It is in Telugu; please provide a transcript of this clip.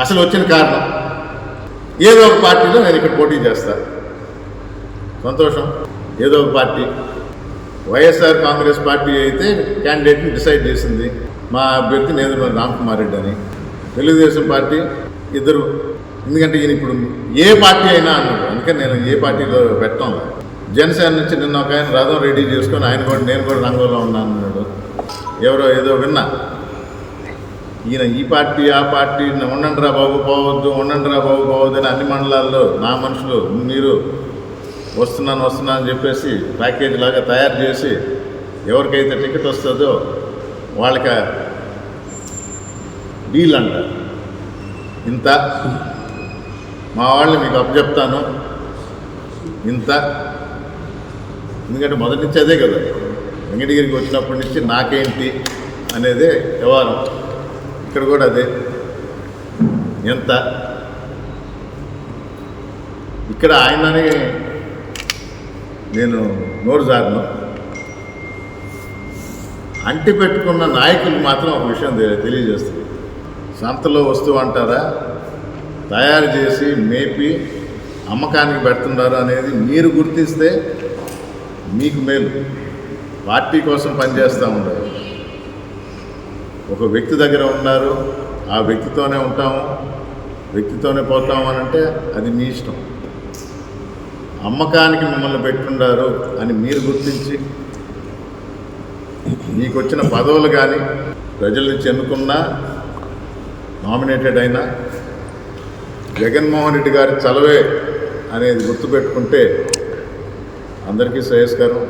అసలు వచ్చిన కారణం. ఏదో ఒక పార్టీలో నేను ఇక్కడ పోటీ చేస్తాను సంతోషం. ఏదో ఒక పార్టీ. వైఎస్ఆర్ కాంగ్రెస్ పార్టీ అయితే క్యాండిడేట్ని డిసైడ్ చేసింది. మా అభ్యర్థి నేంద్ర రామ్కుమార్ రెడ్డి అని. తెలుగుదేశం పార్టీ ఇద్దరు. ఎందుకంటే ఈయన ఇప్పుడు ఏ పార్టీ అయినా అన్నాడు. అందుకని నేను ఏ పార్టీలో పెట్టడం జనసేన నుంచి నిన్న ఒక ఆయన రథం రెడీ చేసుకొని ఆయన కూడా నేను కూడా రంగంలో ఉన్నాను అన్నాడు. ఎవరో ఏదో విన్నా. ఈయన ఈ పార్టీ ఆ పార్టీ ఉండండి రా బాబు పోవద్దు ఉండండి రా బాబు పోవద్దు అని అన్ని మండలాల్లో నా మనుషులు మీరు వస్తున్నాను వస్తున్నాను అని చెప్పేసి ప్యాకేజ్ లాగా తయారు చేసి ఎవరికైతే టికెట్ వస్తుందో వాళ్ళకి డీల్ అంటారు ఇంత. మా వాళ్ళని మీకు అప్పచెప్తాను. ఇంత. ఎందుకంటే మొదటి నుంచి అదే కదా. వెంకటగిరికి వచ్చినప్పటి నుంచి నాకేంటి అనేది వ్యవహారం. ఇక్కడ కూడా అదే. ఎంత? ఇక్కడ ఆయనని నేను నోరు జారను. అంటి పెట్టుకున్న నాయకులు మాత్రం ఒక విషయం తెలియజేస్తుంది. సంతలో వస్తువు అంటారా? తయారు చేసి మేపి అమ్మకానికి పెడుతున్నారు అనేది మీరు గుర్తిస్తే మీకు మేలు. పార్టీ కోసం పనిచేస్తూ ఉండదు ఒక వ్యక్తి దగ్గర ఉన్నారు ఆ వ్యక్తితోనే ఉంటాము వ్యక్తితోనే పోతాము అని అంటే అది మీ ఇష్టం. అమ్మకానికి మిమ్మల్ని పెట్టుండారు అని మీరు గుర్తించి మీకు వచ్చిన పదవులు కానీ ప్రజల నుంచి ఎన్నుకున్నా నామినేటెడ్ అయినా జగన్మోహన్ రెడ్డి గారి చలవే అనేది గుర్తుపెట్టుకుంటే అందరికీ శ్రేయస్కరం.